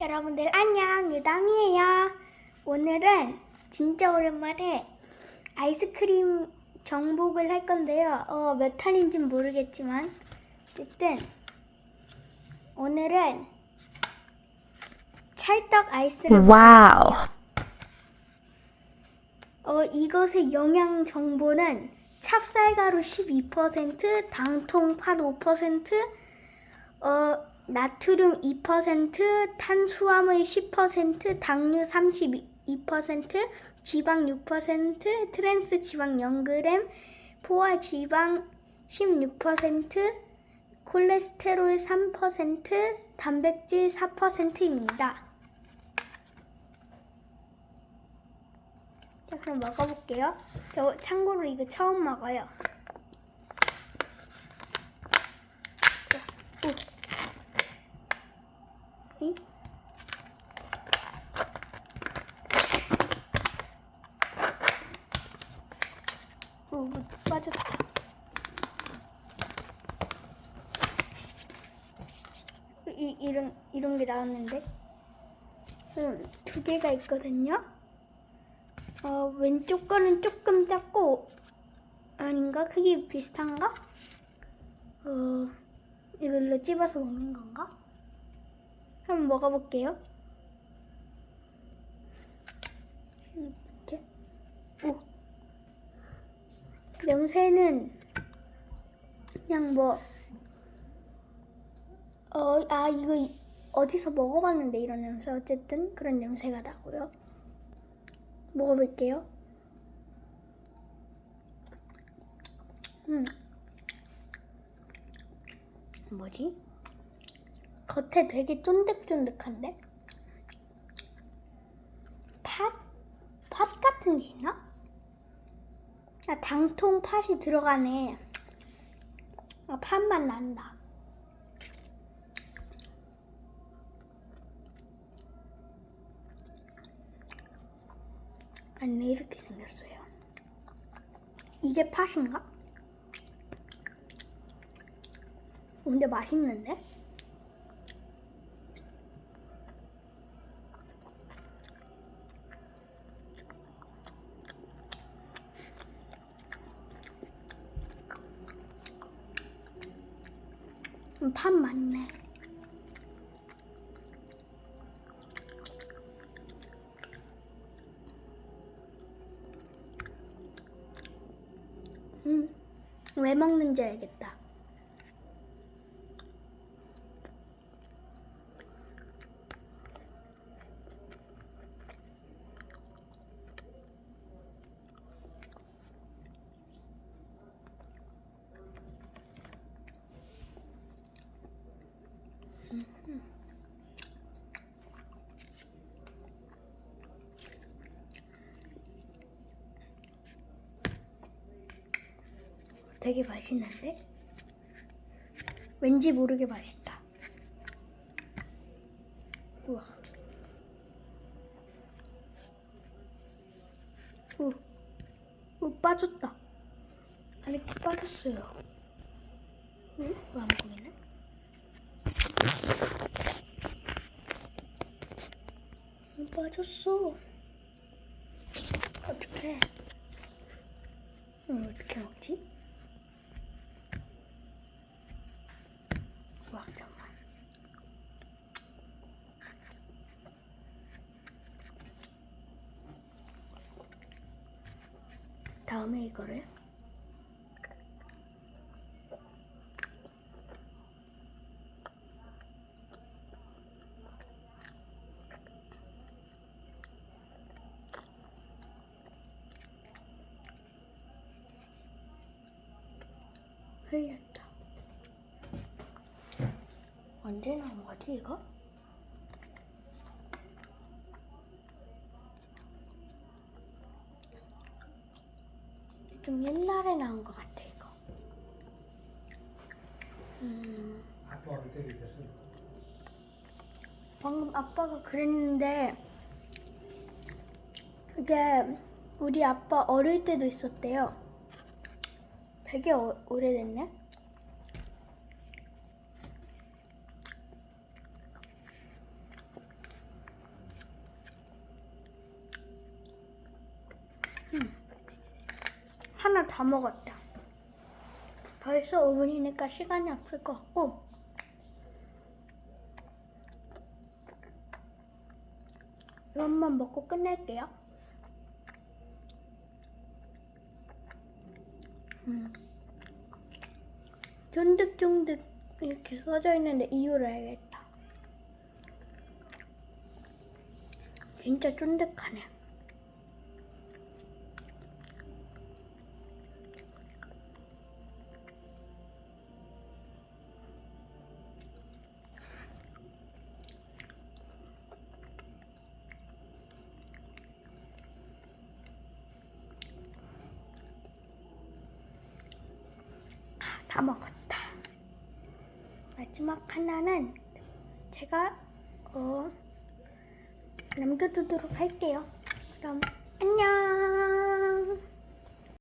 여러분들 안녕 유담이에요. 오늘은 진짜 오랜만에 아이스크림 정복을 할 건데요. 어, 몇 탄인지는 모르겠지만 어쨌든 오늘은 찰떡 아이스를 와우. 어, 이것의 영양 정보는 찹쌀가루 12%, 당통 팥 5%, 어, 나트륨 2%, 탄수화물 10%, 당류 32%, 지방 6%, 트랜스 지방 0g, 포화 지방 16%, 콜레스테롤 3%, 단백질 4%입니다. 자, 그럼 먹어볼게요. 저 참고로 이거 처음 먹어요. 자, 오. 이? 오, 뭐 빠졌다. 이, 이런, 이런 게 나왔는데? 음, 두 개가 있거든요? 어, 왼쪽 거는 조금 작고 아닌가? 크기 비슷한가? 어, 이걸로 찝어서 먹는 건가? 한번 먹어볼게요. 이렇게. 오. 냄새는 그냥 뭐, 어, 아, 이거 이- 어디서 먹어봤는데 이런 냄새. 어쨌든 그런 냄새가 나고요. 먹어볼게요. 음. 뭐지? 겉에 되게 쫀득쫀득한데? 팥? 팥 같은 게 있나? 아, 당통 팥이 들어가네. 아, 팥맛 난다. 아니, 이렇게 생겼어요. 이게 팥인가? 근데 맛있는데? 음, 팥 많네. 음, 왜 먹는지 알겠다. 되게 맛있는데? 왠지 모르게 맛있다. 우와. 오, 오 빠졌다. 안에 빠졌어요. 응? 왜안 보이네? 응, 빠졌어. 어떡해. 응, 어떻게 먹지? 와 잠깐. 다음에 이거를 흘렸다. 언제 나온 거지 이거? 좀 옛날에 나온 것 같아 이거. 음. 방금 아빠가 그랬는데 이게 우리 아빠 어릴 때도 있었대요. 되게 어, 오래됐네. 다 먹었다. 벌써 5분이니까 시간이 없을 것 같고 이것만 먹고 끝낼게요. 음. 쫀득쫀득 이렇게 써져 있는데 이유를 알겠다. 진짜 쫀득하네. 먹었다. 마지막 하나는 제가 어, 남겨두도록 할게요. 그럼 안녕!